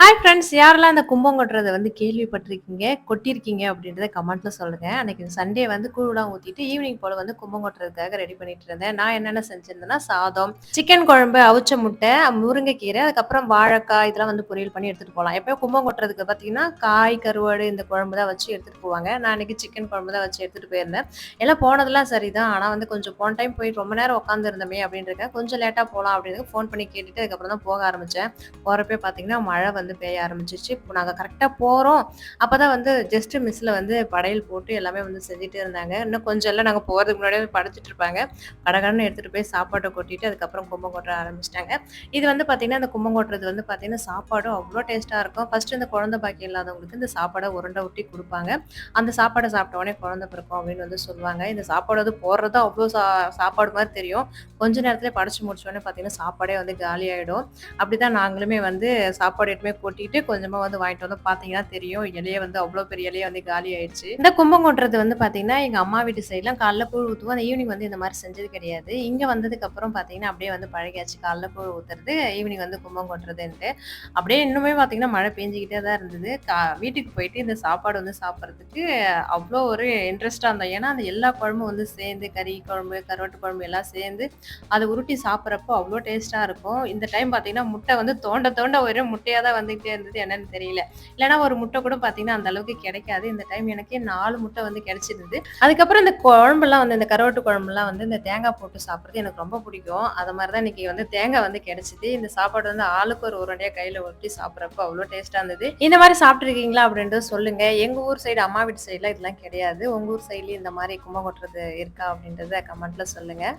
Hi friends யாரெல்லாம் அந்த கும்பம் கொட்டுறதை வந்து கேள்விப்பட்டிருக்கீங்க கொட்டியிருக்கீங்க அப்படின்றத கமெண்ட்ல சொல்லுங்க. அன்னைக்கு சண்டே வந்து கூழ்லாம் ஊற்றிட்டு ஈவினிங் போல் வந்து கும்பம் கொட்டுறதுக்காக ரெடி பண்ணிட்டு இருந்தேன். நான் என்னென்ன செஞ்சிருந்தேன்னா சாதம் சிக்கன் குழம்பு அவிச்ச முட்டை முருங்கைக்கீரை அதுக்கப்புறம் வாழைக்காய் இதெல்லாம் வந்து பொரியல் பண்ணி எடுத்துகிட்டு போகலாம். எப்போயும் கும்பம் கொட்டுறதுக்கு பார்த்தீங்கன்னா காய் கருவாடு இந்த குழம்பு தான் வச்சு எடுத்துகிட்டு போவாங்க. நான் அன்னைக்கு சிக்கன் குழம்பு தான் வச்சு எடுத்துகிட்டு போயிருந்தேன். எல்லாம் போனதெல்லாம் சரிதான். ஆனால் வந்து கொஞ்சம் போன டைம் போய் ரொம்ப நேரம் உட்காந்துருந்தமே அப்படின்றக்க கொஞ்சம் லேட்டாக போகலாம் அப்படின்னு ஃபோன் பண்ணி கேட்டுட்டு அதுக்கப்புறம் தான் போக ஆரம்பித்தேன் போகிறப்பே பார்த்தீங்கன்னா மழை வந்து பெய்ய ஆரம்பிச்சிச்சு இப்போ நாங்கள் கரெக்டாக போகிறோம் அப்போ தான் வந்து ஜஸ்ட் மிஸ்ஸில் வந்து படையல் போட்டு எல்லாமே வந்து செஞ்சுட்டு இருந்தாங்க. இன்னும் கொஞ்சம் எல்லாம் நாங்கள் போகிறதுக்கு முன்னாடியே படைச்சிட்டு இருப்பாங்க. கடகடன்னு எடுத்துகிட்டு போய் சாப்பாட்டை கொட்டிட்டு அதுக்கப்புறம் கும்பம் கொட்ட ஆரம்பிச்சிட்டாங்க. இது வந்து பார்த்திங்கன்னா அந்த கும்பம் கொட்டுறது வந்து பார்த்திங்கன்னா சாப்பாடும் அவ்வளோ டேஸ்ட்டாக இருக்கும். ஃபஸ்ட்டு இந்த குழந்தை பாக்கி இல்லாதவங்களுக்கு இந்த சாப்பாடை உருண்டை ஊட்டி கொடுப்பாங்க. அந்த சாப்பாடை சாப்பிட்ட உடனே குழந்தை பிறக்கும் அப்படின்னு வந்து சொல்லுவாங்க. இந்த சாப்பாடு வந்து போடுறது அவ்வளோ சா சாப்பாடு மாதிரி தெரியும். கொஞ்ச நேரத்தில் படைச்சு முடிச்சோடனே பார்த்தீங்கன்னா சாப்பாடே வந்து காலியாகிடும் அப்படி தான் நாங்களுமே வந்து சாப்பாடு எட்டுமே கொட்டிட்டு கொஞ்சமாக வந்து வாங்கிட்டு வந்து பார்த்தீங்கன்னா தெரியும். இலையே வந்து அவ்வளோ பெரிய இலையே வந்து காலி ஆயிடுச்சு. இந்த கும்பம் கொட்டுறது வந்து பார்த்தீங்கன்னா எங்கள் அம்மா வீட்டு சைட்லாம் காலைல கூழ் ஊற்றுவோம் அந்த ஈவினிங் வந்து இந்த மாதிரி செஞ்சது கிடையாது. இங்கே வந்ததுக்கப்புறம் பார்த்தீங்கன்னா அப்படியே வந்து பழகியாச்சு. காலைல கூழ் ஊற்றுறது ஈவினிங் வந்து கும்பம் கொட்டுறதுன்ட்டு. அப்படியே இன்னுமே பார்த்தீங்கன்னா மழை பெஞ்சிக்கிட்டே தான் இருந்தது. கா வீட்டுக்கு போயிட்டு இந்த சாப்பாடு வந்து சாப்பிட்றதுக்கு அவ்வளோ ஒரு இன்ட்ரெஸ்ட்டாக இருந்தோம். ஏன்னா அந்த எல்லா குழம்பும் வந்து சேர்ந்து கறி குழம்பு கருவாட்டு குழம்பு எல்லாம் சேர்ந்து அதை உருட்டி சாப்பிட்றப்போ அவ்வளோ டேஸ்ட்டாக இருக்கும். இந்த டைம் பார்த்தீங்கன்னா முட்டை வந்து தோண்ட தோண்ட ஒரே முட்டையாக தான் வந்துகிட்டே இருந்தது என்னன்னு தெரியல. இல்லைன்னா ஒரு முட்டை கூட பார்த்தீங்கன்னா அந்த அளவுக்கு கிடைக்காது. இந்த டைம் எனக்கே நாலு முட்டை வந்து கிடைச்சிருந்தது. அதுக்கப்புறம் இந்த குழம்புலாம் வந்து இந்த கருவாட்டு குழம்புலாம் வந்து இந்த தேங்காய் போட்டு சாப்பிட்றது எனக்கு ரொம்ப பிடிக்கும். அது மாதிரி தான் இன்னைக்கு வந்து தேங்காய் வந்து கிடைச்சிது. இந்த சாப்பாடு வந்து ஆளுக்கு ஒரு உருண்டையாக கையில் ஒட்டி சாப்பிட்றப்போ அவ்வளோ டேஸ்ட்டாக இருந்தது. இந்த மாதிரி சாப்பிட்ருக்கீங்களா அப்படின்றது சொல்லுங்க. எங்கள் ஊர் சைடு அம்மா வீட்டு சைடில் இதெல்லாம் கிடையாது. உங்கள் ஊர் சைட்லேயும் இந்த மாதிரி கும்பம் கொட்டுறது இருக்கா அப்படின்றத கமெண்ட்டில் சொல்லுங்கள்